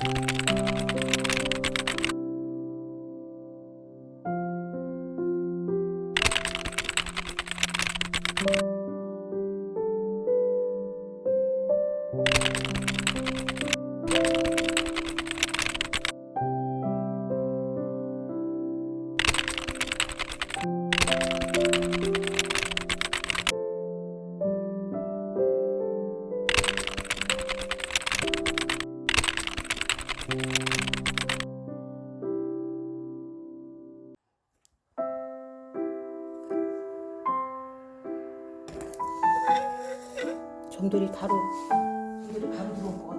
Música 정돌이 가루 정돌이 가루 들어올 것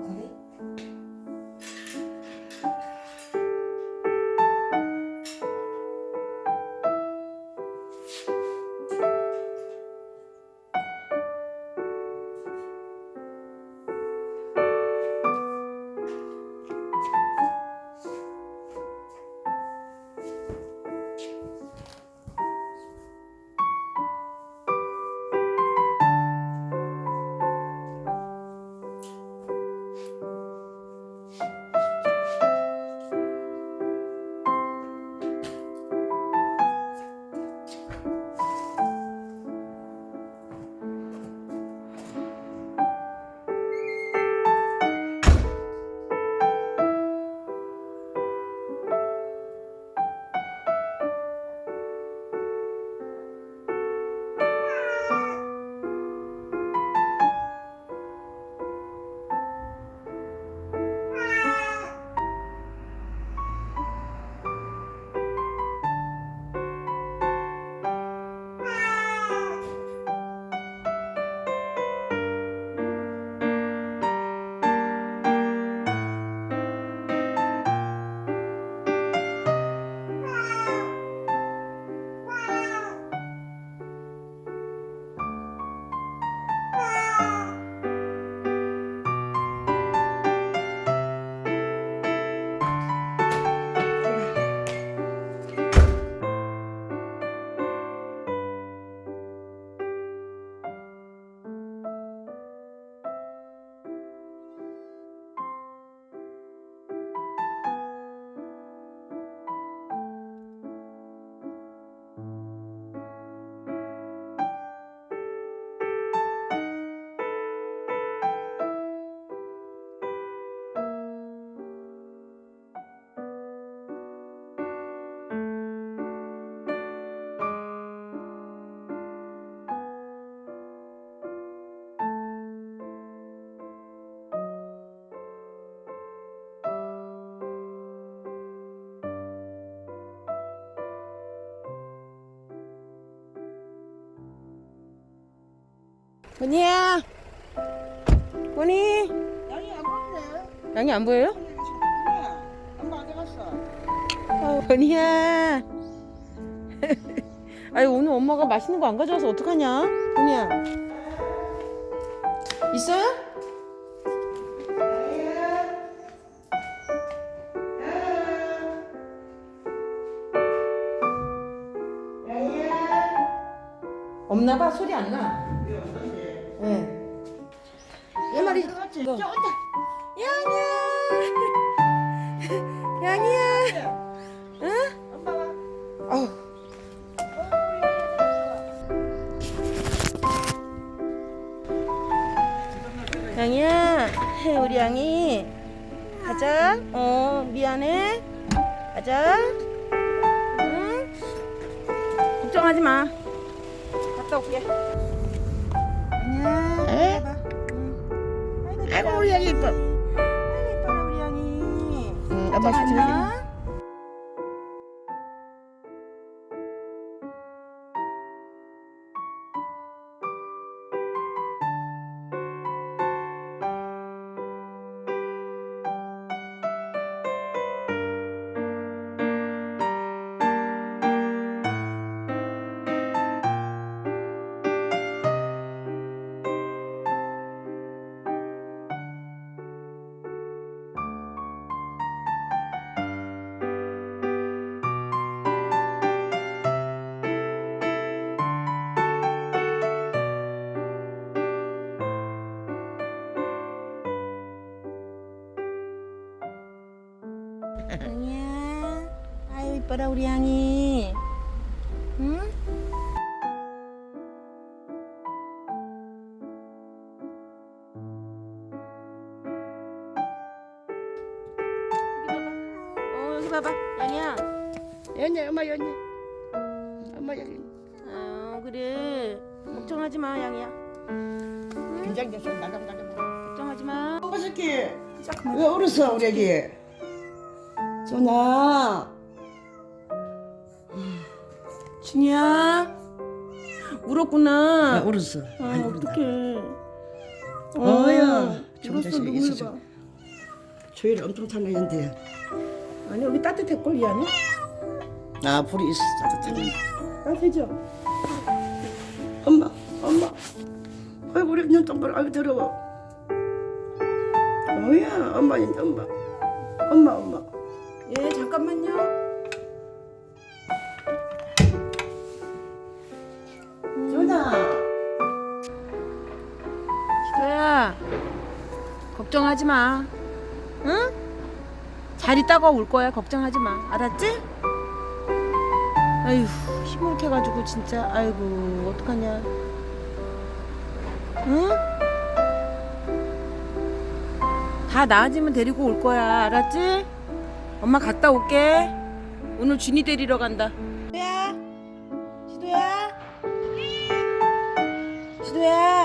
보니야 보니 양이 안 보이네. 양이 안 보여요? 뭐야? 엄마 어디 갔어? 어, 보니야 아니 오늘 엄마가 맛있는 거 안 가져와서 어떡하냐 보니야 있어요? 없나 봐 소리 안 나. 예. 얘 말이. 저 온다. 양이야. 양이야. 응? 엄마 와. 아우. 양이야, 헤, 우리 양이 가자. 어, 미안해. 가자. 응? 걱정하지 마. 갔다 올게. 안녕. 에? 해봐. 응. 아이고 우리 양이 이뻐. 아이고 이뻐라 우리 양이. 응, 엄마 걱정하 우리 양이. 응? 여기 봐봐. 어. 양이야. 연예 엄마 연예 엄마 여기 아 그래. 걱정하지 마 양이야. 긴장돼서 나감 나감 걱정하지 마. 엄마 새끼 잠깐만. 왜 울었어 우리 애기 전화 준이야. 울었구나. 울었어 아, 어떡해. 어야 좀 울었어, 다시 눈물 있어줘 봐. 조율이 엄청 타는데 아니, 여기 따뜻했걸, 이 안에? 아 불이 있어 따뜻하게 따뜻해져. 엄마 엄마 아이고 우리 눈동발 아이고 더러워 뭐야 엄마 엄마 엄마 엄마 예, 잠깐만요. 걱정하지 마. 응? 잘 있다가 올 거야. 걱정하지 마. 알았지? 아휴, 힘없해가지고 진짜. 아이고, 어떡하냐. 응? 다 나아지면 데리고 올 거야. 알았지? 엄마 갔다 올게. 오늘 준이 데리러 간다. 시도야? 시도야? 시도야?